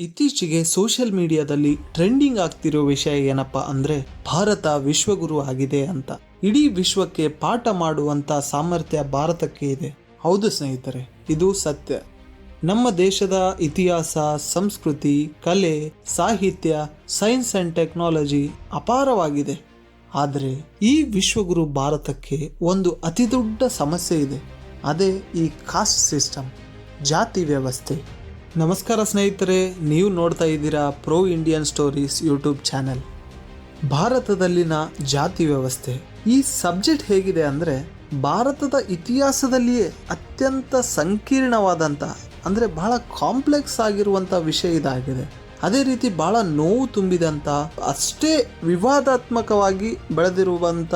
ಇತ್ತೀಚೆಗೆ ಸೋಷಿಯಲ್ ಮೀಡಿಯಾದಲ್ಲಿ ಟ್ರೆಂಡಿಂಗ್ ಆಗ್ತಿರೋ ವಿಷಯ ಏನಪ್ಪ ಅಂದ್ರೆ ಭಾರತ ವಿಶ್ವಗುರು ಆಗಿದೆ ಅಂತ. ಇಡೀ ವಿಶ್ವಕ್ಕೆ ಪಾಠ ಮಾಡುವಂತ ಸಾಮರ್ಥ್ಯ ಭಾರತಕ್ಕೆ ಇದೆ. ಹೌದು ಸ್ನೇಹಿತರೆ, ಇದು ಸತ್ಯ. ನಮ್ಮ ದೇಶದ ಇತಿಹಾಸ, ಸಂಸ್ಕೃತಿ, ಕಲೆ, ಸಾಹಿತ್ಯ, ಸೈನ್ಸ್ ಅಂಡ್ ಟೆಕ್ನಾಲಜಿ ಅಪಾರವಾಗಿದೆ. ಆದರೆ ಈ ವಿಶ್ವಗುರು ಭಾರತಕ್ಕೆ ಒಂದು ಅತಿದೊಡ್ಡ ಸಮಸ್ಯೆ ಇದೆ. ಅದೇ ಈ ಕಾಸ್ಟ್ ಸಿಸ್ಟಮ್, ಜಾತಿ ವ್ಯವಸ್ಥೆ. ನಮಸ್ಕಾರ ಸ್ನೇಹಿತರೆ, ನೀವು ನೋಡ್ತಾ ಇದ್ದೀರಾ pro Indian stories YouTube channel ಭಾರತದಲ್ಲಿನ ಜಾತಿ ವ್ಯವಸ್ಥೆ. ಈ ಸಬ್ಜೆಕ್ಟ್ ಹೇಗಿದೆ ಅಂದರೆ, ಭಾರತದ ಇತಿಹಾಸದಲ್ಲಿಯೇ ಅತ್ಯಂತ ಸಂಕೀರ್ಣವಾದಂಥ ಅಂದರೆ ಬಹಳ ಕಾಂಪ್ಲೆಕ್ಸ್ ಆಗಿರುವಂಥ ವಿಷಯ ಇದಾಗಿದೆ. ಅದೇ ರೀತಿ ಬಹಳ ನೋವು ತುಂಬಿದಂಥ ಅಷ್ಟೇ ವಿವಾದಾತ್ಮಕವಾಗಿ ಬೆಳೆದಿರುವಂಥ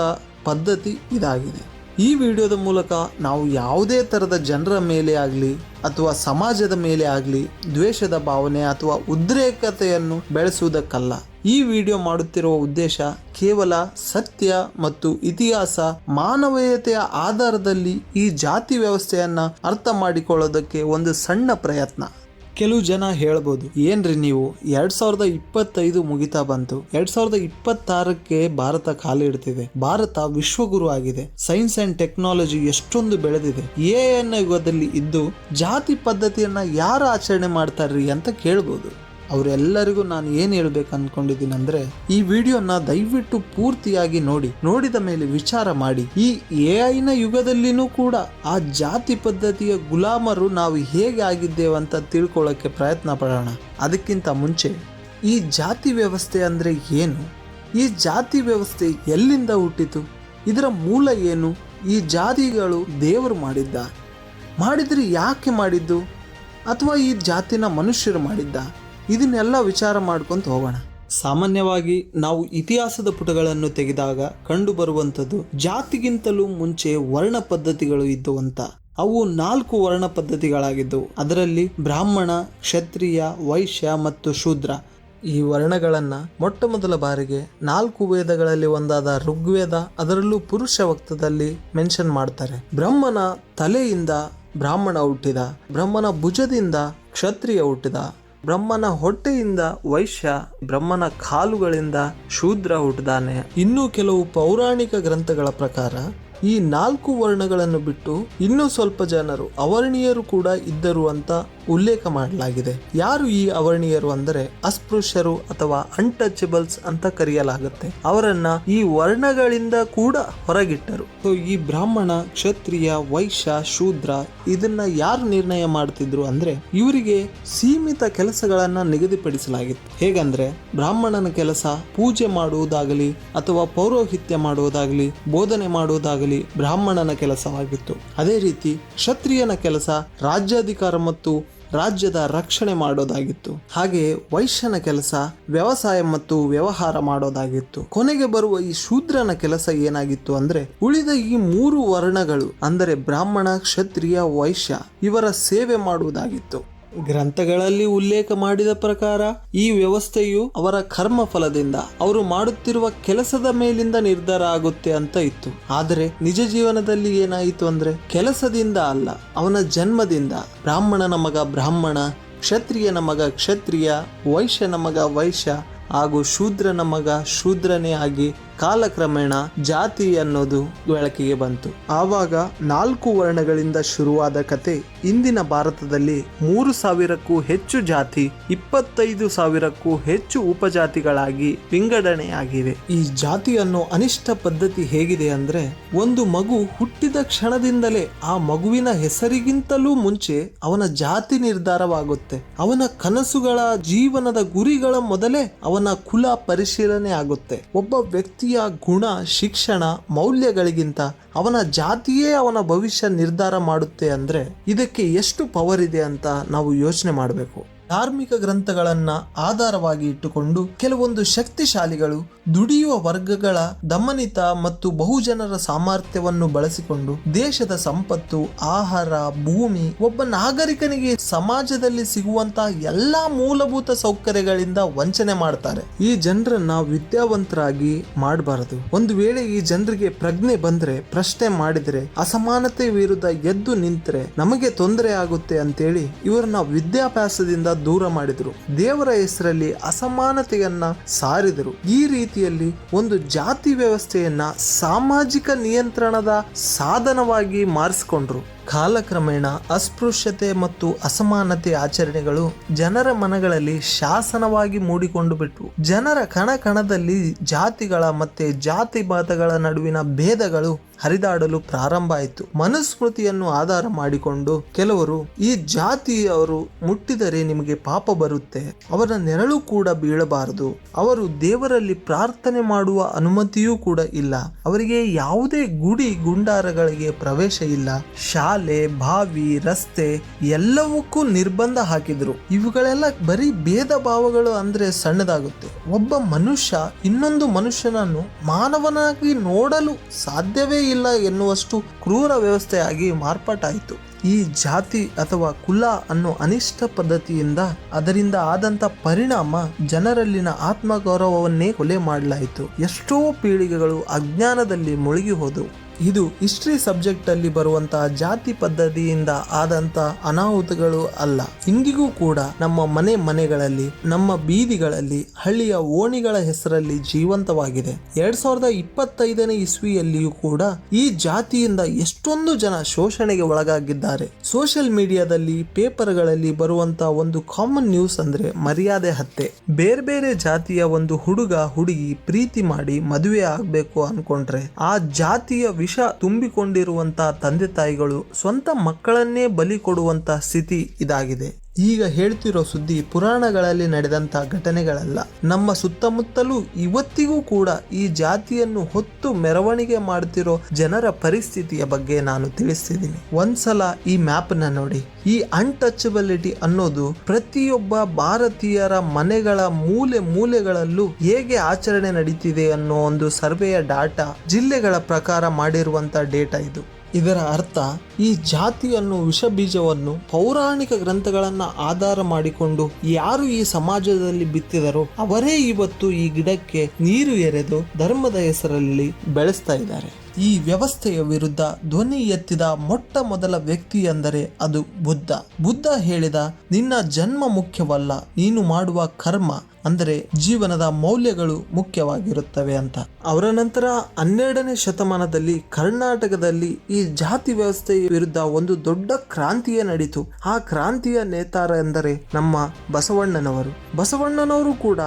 ಪದ್ಧತಿ ಇದಾಗಿದೆ. ಈ ವಿಡಿಯೋದ ಮೂಲಕ ನಾವು ಯಾವುದೇ ಥರದ ಜನರ ಮೇಲೆ ಆಗಲಿ ಅಥವಾ ಸಮಾಜದ ಮೇಲೆ ಆಗಲಿ ದ್ವೇಷದ ಭಾವನೆ ಅಥವಾ ಉದ್ರೇಕತೆಯನ್ನು ಬೆಳೆಸುವುದಕ್ಕಲ್ಲ. ಈ ವಿಡಿಯೋ ಮಾಡುತ್ತಿರುವ ಉದ್ದೇಶ ಕೇವಲ ಸತ್ಯ ಮತ್ತು ಇತಿಹಾಸ ಮಾನವೀಯತೆಯ ಆಧಾರದಲ್ಲಿ ಈ ಜಾತಿ ವ್ಯವಸ್ಥೆಯನ್ನು ಅರ್ಥ ಮಾಡಿಕೊಳ್ಳೋದಕ್ಕೆ ಒಂದು ಸಣ್ಣ ಪ್ರಯತ್ನ. ಕೆಲವು ಜನ ಹೇಳ್ಬೋದು, ಏನ್ರಿ ನೀವು? ಎರಡ್ ಸಾವಿರದ ಇಪ್ಪತ್ತೈದು ಮುಗಿತಾ ಬಂತು. ಎರಡ್ ಸಾವಿರದ ಇಪ್ಪತ್ತಾರಕ್ಕೆ ಭಾರತ ಕಾಲಿಡ್ತಿದೆ ಭಾರತ ವಿಶ್ವಗುರು ಆಗಿದೆ. ಸೈನ್ಸ್ ಅಂಡ್ ಟೆಕ್ನಾಲಜಿ ಎಷ್ಟೊಂದು ಬೆಳೆದಿದೆ. ಎ ಎನ್ ಯುಗದಲ್ಲಿ ಇದ್ದು ಜಾತಿ ಪದ್ಧತಿಯನ್ನ ಯಾರು ಆಚರಣೆ ಮಾಡ್ತಾರ್ರಿ ಅಂತ ಕೇಳ್ಬೋದು. ಅವರೆಲ್ಲರಿಗೂ ನಾನು ಏನು ಹೇಳ್ಬೇಕು ಅನ್ಕೊಂಡಿದ್ದೀನಿ ಅಂದ್ರೆ, ಈ ವಿಡಿಯೋನ ದಯವಿಟ್ಟು ಪೂರ್ತಿಯಾಗಿ ನೋಡಿ. ನೋಡಿದ ಮೇಲೆ ವಿಚಾರ ಮಾಡಿ. ಈ ಎ ಐನ ಯುಗದಲ್ಲಿನೂ ಕೂಡ ಆ ಜಾತಿ ಪದ್ಧತಿಯ ಗುಲಾಮರು ನಾವು ಹೇಗೆ ಆಗಿದ್ದೇವೆ ಅಂತ ತಿಳ್ಕೊಳ್ಳೋಕ್ಕೆ ಪ್ರಯತ್ನ ಪಡೋಣ. ಅದಕ್ಕಿಂತ ಮುಂಚೆ, ಈ ಜಾತಿ ವ್ಯವಸ್ಥೆ ಅಂದ್ರೆ ಏನು? ಈ ಜಾತಿ ವ್ಯವಸ್ಥೆ ಎಲ್ಲಿಂದ ಹುಟ್ಟಿತು? ಇದರ ಮೂಲ ಏನು? ಈ ಜಾತಿಗಳು ದೇವರು ಮಾಡಿದ್ದ. ಮಾಡಿದರೆ ಯಾಕೆ ಮಾಡಿದ್ದು? ಅಥವಾ ಈ ಜಾತಿನ ಮನುಷ್ಯರು ಮಾಡಿದ್ದ? ಇದನ್ನೆಲ್ಲ ವಿಚಾರ ಮಾಡ್ಕೊಂತ ಹೋಗೋಣ. ಸಾಮಾನ್ಯವಾಗಿ ನಾವು ಇತಿಹಾಸದ ಪುಟಗಳನ್ನು ತೆಗೆದಾಗ ಕಂಡು ಬರುವಂಥದ್ದು ಜಾತಿಗಿಂತಲೂ ಮುಂಚೆ ವರ್ಣ ಪದ್ಧತಿಗಳು ಇದ್ದು ಅಂತ. ಅವು ನಾಲ್ಕು ವರ್ಣ ಪದ್ಧತಿಗಳಾಗಿದ್ದವು. ಅದರಲ್ಲಿ ಬ್ರಾಹ್ಮಣ, ಕ್ಷತ್ರಿಯ, ವೈಶ್ಯ ಮತ್ತು ಶೂದ್ರ. ಈ ವರ್ಣಗಳನ್ನು ಮೊಟ್ಟ ಮೊದಲ ಬಾರಿಗೆ ನಾಲ್ಕು ವೇದಗಳಲ್ಲಿ ಒಂದಾದ ಋಗ್ವೇದ ಅದರಲ್ಲೂ ಪುರುಷ ವಕ್ತದಲ್ಲಿ ಮೆನ್ಷನ್ ಮಾಡ್ತಾರೆ. ಬ್ರಹ್ಮನ ತಲೆಯಿಂದ ಬ್ರಾಹ್ಮಣ ಹುಟ್ಟಿದ, ಬ್ರಹ್ಮನ ಭುಜದಿಂದ ಕ್ಷತ್ರಿಯ ಹುಟ್ಟಿದ ಬ್ರಹ್ಮನ ಹೊಟ್ಟೆಯಿಂದ ವೈಶ್ಯ ಬ್ರಹ್ಮನ ಕಾಲುಗಳಿಂದ ಶೂದ್ರ ಹುಟ್ಟಿದಾನೆ. ಇನ್ನು ಕೆಲವು ಪೌರಾಣಿಕ ಗ್ರಂಥಗಳ ಪ್ರಕಾರ ಈ ನಾಲ್ಕು ವರ್ಣಗಳನ್ನು ಬಿಟ್ಟು ಇನ್ನೂ ಸ್ವಲ್ಪ ಜನರು ಅವರ್ಣೀಯರು ಕೂಡ ಇದ್ದರು ಅಂತ ಉಲ್ಲೇಖ ಮಾಡಲಾಗಿದೆ. ಯಾರು ಈ ಅವರ್ಣೀಯರು ಅಂದರೆ ಅಸ್ಪೃಶ್ಯರು ಅಥವಾ ಅನ್ಟಚಬಲ್ಸ್ ಅಂತ ಕರೆಯಲಾಗುತ್ತೆ. ಅವರನ್ನ ಈ ವರ್ಣಗಳಿಂದ ಕೂಡ ಹೊರಗಿಟ್ಟರು. ಸೊ ಈ ಬ್ರಾಹ್ಮಣ, ಕ್ಷತ್ರಿಯ, ವೈಶ್ಯ, ಶೂದ್ರ ಇದನ್ನ ಯಾರು ನಿರ್ಣಯ ಮಾಡ್ತಿದ್ರು ಅಂದ್ರೆ ಇವರಿಗೆ ಸೀಮಿತ ಕೆಲಸಗಳನ್ನ ನಿಗದಿಪಡಿಸಲಾಗಿತ್ತು. ಹೇಗಂದ್ರೆ ಬ್ರಾಹ್ಮಣನ ಕೆಲಸ ಪೂಜೆ ಮಾಡುವುದಾಗಲಿ ಅಥವಾ ಪೌರೋಹಿತ್ಯ ಮಾಡುವುದಾಗಲಿ, ಬೋಧನೆ ಮಾಡುವುದಾಗಲಿ ಬ್ರಾಹ್ಮಣನ ಕೆಲಸವಾಗಿತ್ತು. ಅದೇ ರೀತಿ ಕ್ಷತ್ರಿಯನ ಕೆಲಸ ರಾಜ್ಯಾಧಿಕಾರ ಮತ್ತು ರಾಜ್ಯದ ರಕ್ಷಣೆ ಮಾಡೋದಾಗಿತ್ತು. ಹಾಗೆಯೇ ವೈಶ್ಯನ ಕೆಲಸ ವ್ಯವಸಾಯ ಮತ್ತು ವ್ಯವಹಾರ ಮಾಡೋದಾಗಿತ್ತು. ಕೊನೆಗೆ ಬರುವ ಈ ಶೂದ್ರನ ಕೆಲಸ ಏನಾಗಿತ್ತು ಅಂದ್ರೆ ಉಳಿದ ಈ ಮೂರು ವರ್ಣಗಳು, ಅಂದರೆ ಬ್ರಾಹ್ಮಣ, ಕ್ಷತ್ರಿಯ, ವೈಶ್ಯ, ಇವರ ಸೇವೆ ಮಾಡುವುದಾಗಿತ್ತು. ಗ್ರಂಥಗಳಲ್ಲಿ ಉಲ್ಲೇಖ ಮಾಡಿದ ಪ್ರಕಾರ ಈ ವ್ಯವಸ್ಥೆಯು ಅವರ ಕರ್ಮ ಫಲದಿಂದ ಅವರು ಮಾಡುತ್ತಿರುವ ಕೆಲಸದ ಮೇಲಿಂದ ನಿರ್ಧಾರ ಆಗುತ್ತೆ ಅಂತ ಇತ್ತು. ಆದರೆ ನಿಜ ಜೀವನದಲ್ಲಿ ಏನಾಯಿತು ಅಂದ್ರೆ ಕೆಲಸದಿಂದ ಅಲ್ಲ, ಅವನ ಜನ್ಮದಿಂದ. ಬ್ರಾಹ್ಮಣನ ಮಗ ಬ್ರಾಹ್ಮಣ, ಕ್ಷತ್ರಿಯನ ಮಗ ಕ್ಷತ್ರಿಯ, ವೈಶ್ಯನ ಮಗ ವೈಶ್ಯ ಹಾಗೂ ಶೂದ್ರನ ಮಗ ಶೂದ್ರನೇ ಆಗಿ ಕಾಲಕ್ರಮೇಣ ಜಾತಿ ಅನ್ನೋದು ಬೆಳಕಿಗೆ ಬಂತು. ಆವಾಗ ನಾಲ್ಕು ವರ್ಣಗಳಿಂದ ಶುರುವಾದ ಕತೆ ಇಂದಿನ ಭಾರತದಲ್ಲಿ ಮೂರು ಸಾವಿರಕ್ಕೂ ಹೆಚ್ಚು ಜಾತಿ, ಇಪ್ಪತ್ತೈದು ಸಾವಿರಕ್ಕೂ ಹೆಚ್ಚು ಉಪಜಾತಿಗಳಾಗಿ ವಿಂಗಡಣೆಯಾಗಿವೆ. ಈ ಜಾತಿ ಅನ್ನೋ ಅನಿಷ್ಟ ಪದ್ಧತಿ ಹೇಗಿದೆ ಅಂದ್ರೆ ಒಂದು ಮಗು ಹುಟ್ಟಿದ ಕ್ಷಣದಿಂದಲೇ ಆ ಮಗುವಿನ ಹೆಸರಿಗಿಂತಲೂ ಮುಂಚೆ ಅವನ ಜಾತಿ ನಿರ್ಧಾರವಾಗುತ್ತೆ. ಅವನ ಕನಸುಗಳ ಜೀವನದ ಗುರಿಗಳ ಮೊದಲೇ ಅವನ ಕುಲ ಪರಿಶೀಲನೆ ಆಗುತ್ತೆ. ಒಬ್ಬ ವ್ಯಕ್ತಿಯ ಗುಣ, ಶಿಕ್ಷಣ, ಮೌಲ್ಯಗಳಿಗಿಂತ ಅವನ ಜಾತಿಯೇ ಅವನ ಭವಿಷ್ಯ ನಿರ್ಧಾರ ಮಾಡುತ್ತೆ ಅಂದ್ರೆ ಇದಕ್ಕೆ ಎಷ್ಟು ಪವರ್ ಇದೆ ಅಂತ ನಾವು ಯೋಚನೆ ಮಾಡಬೇಕು. ಧಾರ್ಮಿಕ ಗ್ರಂಥಗಳನ್ನ ಆಧಾರವಾಗಿ ಇಟ್ಟುಕೊಂಡು ಕೆಲವೊಂದು ಶಕ್ತಿಶಾಲಿಗಳು ದುಡಿಯುವ ವರ್ಗಗಳ ದಮನಿತ ಮತ್ತು ಬಹುಜನರ ಸಾಮರ್ಥ್ಯವನ್ನು ಬಳಸಿಕೊಂಡು ದೇಶದ ಸಂಪತ್ತು, ಆಹಾರ, ಭೂಮಿ, ಒಬ್ಬ ನಾಗರಿಕನಿಗೆ ಸಮಾಜದಲ್ಲಿ ಸಿಗುವಂತಹ ಎಲ್ಲಾ ಮೂಲಭೂತ ಸೌಕರ್ಯಗಳಿಂದ ವಂಚನೆ ಮಾಡ್ತಾರೆ. ಈ ಜನರನ್ನ ವಿದ್ಯಾವಂತರಾಗಿ ಮಾಡಬಾರದು. ಒಂದು ವೇಳೆ ಈ ಜನರಿಗೆ ಪ್ರಜ್ಞೆ ಬಂದ್ರೆ, ಪ್ರಶ್ನೆ ಮಾಡಿದ್ರೆ, ಅಸಮಾನತೆ ವಿರುದ್ಧ ಎದ್ದು ನಿಂತರೆ ನಮಗೆ ತೊಂದರೆ ಆಗುತ್ತೆ ಅಂತೇಳಿ ಇವರನ್ನ ವಿದ್ಯಾಭ್ಯಾಸದಿಂದ ದೂರ ಮಾಡಿದರು. ದೇವರ ಹೆಸರಲ್ಲಿ ಅಸಮಾನತೆಯನ್ನ ಸಾರಿದರು. ಈ ರೀತಿಯಲ್ಲಿ ಒಂದು ಜಾತಿ ವ್ಯವಸ್ಥೆಯನ್ನ ಸಾಮಾಜಿಕ ನಿಯಂತ್ರಣದ ಸಾಧನವಾಗಿ ಮಾರಿಸಿಕೊಂಡ್ರು ಕಾಲಕ್ರಮೇಣ ಅಸ್ಪೃಶ್ಯತೆ ಮತ್ತು ಅಸಮಾನತೆ ಆಚರಣೆಗಳು ಜನರ ಮನಗಳಲ್ಲಿ ಶಾಸನವಾಗಿ ಮೂಡಿಕೊಂಡು ಬಿಟ್ವು. ಜನರ ಕಣ ಕಣದಲ್ಲಿ ಜಾತಿಗಳ ಮತ್ತೆ ಜಾತಿ ಬಾತಗಳ ನಡುವಿನ ಭೇದಗಳು ಹರಿದಾಡಲು ಪ್ರಾರಂಭ ಆಯಿತು. ಮನುಸ್ಮೃತಿಯನ್ನು ಆಧಾರ ಮಾಡಿಕೊಂಡು ಕೆಲವರು ಈ ಜಾತಿಯವರು ಮುಟ್ಟಿದರೆ ನಿಮಗೆ ಪಾಪ ಬರುತ್ತೆ. ಅವರ ನೆರಳು ಕೂಡ ಬೀಳಬಾರದು. ಅವರು ದೇವರಲ್ಲಿ ಪ್ರಾರ್ಥನೆ ಮಾಡುವ ಅನುಮತಿಯೂ ಕೂಡ ಇಲ್ಲ. ಅವರಿಗೆ ಯಾವುದೇ ಗುಡಿ ಗುಂಡಾರಗಳಿಗೆ ಪ್ರವೇಶ ಇಲ್ಲ. ಶಾಲೆ, ಬಾವಿ, ರಸ್ತೆ ಎಲ್ಲವಕ್ಕೂ ನಿರ್ಬಂಧ ಹಾಕಿದ್ರು. ಇವುಗಳೆಲ್ಲ ಬರೀ ಭೇದ ಭಾವಗಳು ಅಂದ್ರೆ ಸಣ್ಣದಾಗುತ್ತೆ. ಒಬ್ಬ ಮನುಷ್ಯ ಇನ್ನೊಂದು ಮನುಷ್ಯನನ್ನು ಮಾನವನಾಗಿ ನೋಡಲು ಸಾಧ್ಯವೇ ಇಲ್ಲ. ಎನ್ನುವಷ್ಟು ಕ್ರೂರ ವ್ಯವಸ್ಥೆಯಾಗಿ ಮಾರ್ಪಾಟಾಯಿತು. ಈ ಜಾತಿ ಅಥವಾ ಕುಲ ಅನ್ನೋ ಅನಿಷ್ಟ ಪದ್ಧತಿಯಿಂದ ಅದರಿಂದ ಆದಂತ ಪರಿಣಾಮ ಜನರಲ್ಲಿನ ಆತ್ಮಗೌರವವನ್ನೇ ಕೊಲೆ ಮಾಡಲಾಯಿತು. ಎಷ್ಟೋ ಪೀಳಿಗೆಗಳು ಅಜ್ಞಾನದಲ್ಲಿ ಮುಳುಗಿ ಹೋದವು. ಇದು ಹಿಸ್ಟ್ರಿ ಸಬ್ಜೆಕ್ಟ್ ಅಲ್ಲಿ ಬರುವಂತಹ ಜಾತಿ ಪದ್ಧತಿಯಿಂದ ಆದಂತ ಅನಾಹುತಗಳು ಅಲ್ಲ. ಇಂದಿಗೂ ಕೂಡ ನಮ್ಮ ಮನೆ ಮನೆಗಳಲ್ಲಿ, ನಮ್ಮ ಬೀದಿಗಳಲ್ಲಿ, ಹಳ್ಳಿಯ ಓಣಿಗಳ ಹೆಸರಲ್ಲಿ ಜೀವಂತವಾಗಿದೆ. ಎರಡ್ ಸಾವಿರದ ಇಪ್ಪತ್ತೈದನೇ ಇಸ್ವಿಯಲ್ಲಿಯೂ ಕೂಡ ಈ ಜಾತಿಯಿಂದ ಎಷ್ಟೊಂದು ಜನ ಶೋಷಣೆಗೆ ಒಳಗಾಗಿದ್ದಾರೆ. ಸೋಷಿಯಲ್ ಮೀಡಿಯಾದಲ್ಲಿ ಪೇಪರ್ಗಳಲ್ಲಿ ಬರುವಂತ ಒಂದು ಕಾಮನ್ ನ್ಯೂಸ್ ಅಂದ್ರೆ ಮರ್ಯಾದೆ ಹತ್ಯೆ. ಬೇರೆ ಬೇರೆ ಜಾತಿಯ ಒಂದು ಹುಡುಗ, ಹುಡುಗಿ ಪ್ರೀತಿ ಮಾಡಿ ಮದುವೆ ಆಗ್ಬೇಕು ಅನ್ಕೊಂಡ್ರೆ ಆ ಜಾತಿಯ ವಿಷ ತುಂಬಿಕೊಂಡಿರುವಂತಹ ತಂದೆ ತಾಯಿಗಳು ಸ್ವಂತ ಮಕ್ಕಳನ್ನೇ ಬಲಿ ಕೊಡುವಂತಹ ಸ್ಥಿತಿ ಇದಾಗಿದೆ. ಈಗ ಹೇಳ್ತಿರೋ ಸುದ್ದಿ ಪುರಾಣಗಳಲ್ಲಿ ನಡೆದಂಥ ಘಟನೆಗಳಲ್ಲ. ನಮ್ಮ ಸುತ್ತಮುತ್ತಲೂ ಇವತ್ತಿಗೂ ಕೂಡ ಈ ಜಾತಿಯನ್ನು ಹೊತ್ತು ಮೆರವಣಿಗೆ ಮಾಡ್ತಿರೋ ಜನರ ಪರಿಸ್ಥಿತಿಯ ಬಗ್ಗೆ ನಾನು ತಿಳಿಸ್ತಿದ್ದೀನಿ. ಒಂದ್ಸಲ ಈ ಮ್ಯಾಪ್ನ ನೋಡಿ. ಈ ಅನ್ಟಚಬಿಲಿಟಿ ಅನ್ನೋದು ಪ್ರತಿಯೊಬ್ಬ ಭಾರತೀಯರ ಮನೆಗಳ ಮೂಲೆ ಮೂಲೆಗಳಲ್ಲೂ ಹೇಗೆ ಆಚರಣೆ ನಡೀತಿದೆ ಅನ್ನೋ ಒಂದು ಸರ್ವೆಯ ಡಾಟಾ ಜಿಲ್ಲೆಗಳ ಪ್ರಕಾರ ಮಾಡಿರುವಂತ ಡೇಟಾ ಇದು. ಇದರ ಅರ್ಥ ಈ ಜಾತಿಯನ್ನು ವಿಷ ಬೀಜವನ್ನು ಪೌರಾಣಿಕ ಗ್ರಂಥಗಳನ್ನು ಆಧಾರ ಮಾಡಿಕೊಂಡು ಯಾರು ಈ ಸಮಾಜದಲ್ಲಿ ಬಿತ್ತಿದರೋ ಅವರೇ ಇವತ್ತು ಈ ಗಿಡಕ್ಕೆ ನೀರು ಎರೆದು ಧರ್ಮದ ಹೆಸರಲ್ಲಿ ಬೆಳೆಸ್ತಾ ಇದ್ದಾರೆ. ಈ ವ್ಯವಸ್ಥೆಯ ವಿರುದ್ಧ ಧ್ವನಿ ಎತ್ತಿದ ಮೊಟ್ಟ ಮೊದಲ ವ್ಯಕ್ತಿ ಎಂದರೆ ಅದು ಬುದ್ಧ. ಬುದ್ಧ ಹೇಳಿದ, ನಿನ್ನ ಜನ್ಮ ಮುಖ್ಯವಲ್ಲ, ನೀನು ಮಾಡುವ ಕರ್ಮ ಅಂದರೆ ಜೀವನದ ಮೌಲ್ಯಗಳು ಮುಖ್ಯವಾಗಿರುತ್ತವೆ ಅಂತ. ಅವರ ನಂತರ ಹನ್ನೆರಡನೇ ಶತಮಾನದಲ್ಲಿ ಕರ್ನಾಟಕದಲ್ಲಿ ಈ ಜಾತಿ ವ್ಯವಸ್ಥೆಯ ವಿರುದ್ಧ ಒಂದು ದೊಡ್ಡ ಕ್ರಾಂತಿಯೇ ನಡೀತು. ಆ ಕ್ರಾಂತಿಯ ನೇತಾರ ಎಂದರೆ ನಮ್ಮ ಬಸವಣ್ಣನವರು. ಬಸವಣ್ಣನವರು ಕೂಡ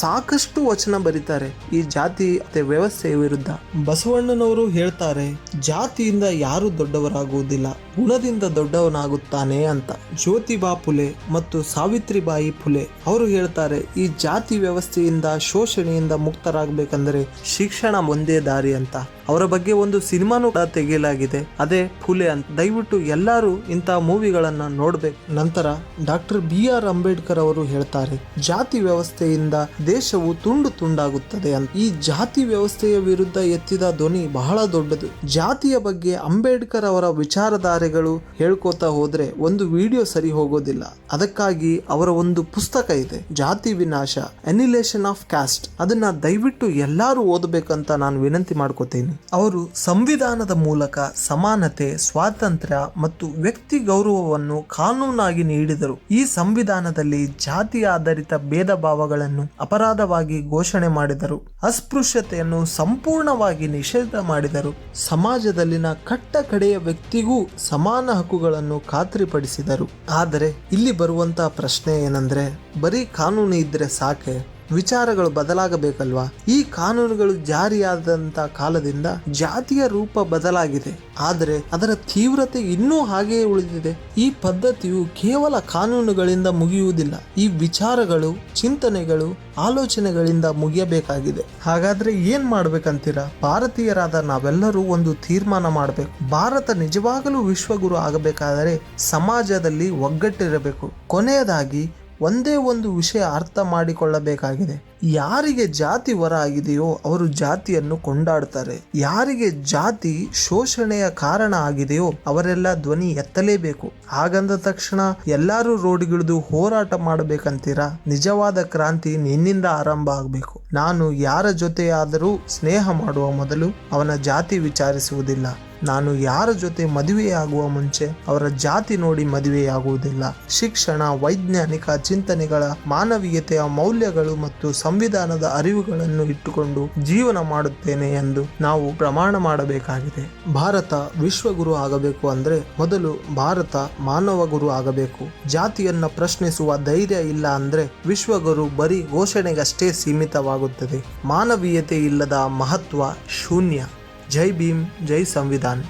ಸಾಕಷ್ಟು ವಚನ ಬರೀತಾರೆ ಈ ಜಾತಿ ವ್ಯವಸ್ಥೆಯ ವಿರುದ್ಧ. ಬಸವಣ್ಣನವರು ಹೇಳ್ತಾರೆ, ಜಾತಿಯಿಂದ ಯಾರು ದೊಡ್ಡವರಾಗುವುದಿಲ್ಲ, ಗುಣದಿಂದ ದೊಡ್ಡವನಾಗುತ್ತಾನೆ ಅಂತ. ಜ್ಯೋತಿಬಾ ಫುಲೆ ಮತ್ತು ಸಾವಿತ್ರಿಬಾಯಿ ಫುಲೆ ಅವರು ಹೇಳ್ತಾರೆ, ಈ ಜಾತಿ ವ್ಯವಸ್ಥೆಯಿಂದ ಶೋಷಣೆಯಿಂದ ಮುಕ್ತರಾಗಬೇಕಂದ್ರೆ ಶಿಕ್ಷಣ ಒಂದೇ ದಾರಿ ಅಂತ. ಅವರ ಬಗ್ಗೆ ಒಂದು ಸಿನಿಮಾನು ಕೂಡ ತೆಗೆಯಲಾಗಿದೆ. ಅದೇ ಫುಲೆ ಅಂತ. ದಯವಿಟ್ಟು ಎಲ್ಲರೂ ಇಂತಹ ಮೂವಿಗಳನ್ನ ನೋಡಬೇಕು. ನಂತರ ಡಾಕ್ಟರ್ ಬಿ ಆರ್ ಅಂಬೇಡ್ಕರ್ ಅವರು ಹೇಳ್ತಾರೆ, ಜಾತಿ ವ್ಯವಸ್ಥೆಯಿಂದ ದೇಶವು ತುಂಡು ತುಂಡಾಗುತ್ತದೆ ಅಂತ. ಈ ಜಾತಿ ವ್ಯವಸ್ಥೆಯ ವಿರುದ್ಧ ಎತ್ತಿದ ಧ್ವನಿ ಬಹಳ ದೊಡ್ಡದು. ಜಾತಿಯ ಬಗ್ಗೆ ಅಂಬೇಡ್ಕರ್ ಅವರ ವಿಚಾರಧಾರೆಗಳು ಹೇಳ್ಕೋತಾ ಹೋದ್ರೆ ಒಂದು ವಿಡಿಯೋ ಸರಿ ಹೋಗೋದಿಲ್ಲ. ಅದಕ್ಕಾಗಿ ಅವರ ಒಂದು ಪುಸ್ತಕ ಇದೆ, ಜಾತಿ ವಿನಾಶ ಅನಿಲೇಷನ್ ಆಫ್ ಕ್ಯಾಸ್ಟ್ ಅದನ್ನ ದಯವಿಟ್ಟು ಎಲ್ಲರೂ ಓದಬೇಕಂತ ನಾನು ವಿನಂತಿ ಮಾಡ್ಕೋತೀನಿ. ಅವರು ಸಂವಿಧಾನದ ಮೂಲಕ ಸಮಾನತೆ, ಸ್ವಾತಂತ್ರ್ಯ ಮತ್ತು ವ್ಯಕ್ತಿ ಗೌರವವನ್ನು ಕಾನೂನಾಗಿ ನೀಡಿದರು. ಈ ಸಂವಿಧಾನದಲ್ಲಿ ಜಾತಿ ಆಧಾರಿತ ಭೇದ ಭಾವಗಳನ್ನು ಅಪರಾಧವಾಗಿ ಘೋಷಣೆ ಮಾಡಿದರು. ಅಸ್ಪೃಶ್ಯತೆಯನ್ನು ಸಂಪೂರ್ಣವಾಗಿ ನಿಷೇಧ ಮಾಡಿದರು. ಸಮಾಜದಲ್ಲಿನ ಕಟ್ಟ ಕಡೆಯ ವ್ಯಕ್ತಿಗೂ ಸಮಾನ ಹಕ್ಕುಗಳನ್ನು ಖಾತ್ರಿಪಡಿಸಿದರು. ಆದರೆ ಇಲ್ಲಿ ಬರುವಂತಹ ಪ್ರಶ್ನೆ ಏನಂದ್ರೆ, ಬರೀ ಕಾನೂನು ಇದ್ರೆ ಸಾಕೆ? ವಿಚಾರಗಳು ಬದಲಾಗಬೇಕಲ್ವಾ? ಈ ಕಾನೂನುಗಳು ಜಾರಿಯಾದಂತ ಕಾಲದಿಂದ ಜಾತಿಯ ರೂಪ ಬದಲಾಗಿದೆ. ಆದರೆ ಅದರ ತೀವ್ರತೆ ಇನ್ನೂ ಹಾಗೆಯೇ ಉಳಿದಿದೆ. ಈ ಪದ್ಧತಿಯು ಕೇವಲ ಕಾನೂನುಗಳಿಂದ ಮುಗಿಯುವುದಿಲ್ಲ. ಈ ವಿಚಾರಗಳು, ಚಿಂತನೆಗಳು, ಆಲೋಚನೆಗಳಿಂದ ಮುಗಿಯಬೇಕಾಗಿದೆ. ಹಾಗಾದ್ರೆ ಏನ್ ಮಾಡ್ಬೇಕಂತೀರಾ? ಭಾರತೀಯರಾದ ನಾವೆಲ್ಲರೂ ಒಂದು ತೀರ್ಮಾನ ಮಾಡಬೇಕು. ಭಾರತ ನಿಜವಾಗಲೂ ವಿಶ್ವಗುರು ಆಗಬೇಕಾದರೆ ಸಮಾಜದಲ್ಲಿ ಒಗ್ಗಟ್ಟಿರಬೇಕು. ಕೊನೆಯದಾಗಿ ಒಂದೇ ಒಂದು ವಿಷಯ ಅರ್ಥ ಮಾಡಿಕೊಳ್ಳಬೇಕಾಗಿದೆ. ಯಾರಿಗೆ ಜಾತಿ ವರ ಆಗಿದೆಯೋ ಅವರು ಜಾತಿಯನ್ನು ಕೊಂಡಾಡ್ತಾರೆ. ಯಾರಿಗೆ ಜಾತಿ ಶೋಷಣೆಯ ಕಾರಣ ಆಗಿದೆಯೋ ಅವರೆಲ್ಲ ಧ್ವನಿ ಎತ್ತಲೇಬೇಕು. ಹಾಗಂದ ತಕ್ಷಣ ಎಲ್ಲರೂ ರೋಡ್ಗಿಳಿದು ಹೋರಾಟ ಮಾಡಬೇಕಂತೀರಾ? ನಿಜವಾದ ಕ್ರಾಂತಿ ನಿನ್ನಿಂದ ಆರಂಭ ಆಗಬೇಕು. ನಾನು ಯಾರ ಜೊತೆಯಾದರೂ ಸ್ನೇಹ ಮಾಡುವ ಮೊದಲು ಅವನ ಜಾತಿ ವಿಚಾರಿಸುವುದಿಲ್ಲ. ನಾನು ಯಾರ ಜೊತೆ ಮದುವೆಯಾಗುವ ಮುಂಚೆ ಅವರ ಜಾತಿ ನೋಡಿ ಮದುವೆಯಾಗುವುದಿಲ್ಲ. ಶಿಕ್ಷಣ, ವೈಜ್ಞಾನಿಕ ಚಿಂತನೆಗಳ ಮಾನವೀಯತೆಯ ಮೌಲ್ಯಗಳು ಮತ್ತು ಸಂವಿಧಾನದ ಅರಿವುಗಳನ್ನು ಇಟ್ಟುಕೊಂಡು ಜೀವನ ಮಾಡುತ್ತೇನೆ ಎಂದು ನಾವು ಪ್ರಮಾಣ ಮಾಡಬೇಕಾಗಿದೆ. ಭಾರತ ವಿಶ್ವಗುರು ಆಗಬೇಕು ಅಂದ್ರೆ ಮೊದಲು ಭಾರತ ಮಾನವ ಗುರು ಆಗಬೇಕು. ಜಾತಿಯನ್ನ ಪ್ರಶ್ನಿಸುವ ಧೈರ್ಯ ಇಲ್ಲ ಅಂದ್ರೆ ವಿಶ್ವಗುರು ಬರೀ ಘೋಷಣೆಗಷ್ಟೇ ಸೀಮಿತವಾಗುತ್ತದೆ. ಮಾನವೀಯತೆ ಇಲ್ಲದ ಮಹತ್ವ ಶೂನ್ಯ. जय भीम जय संविधान।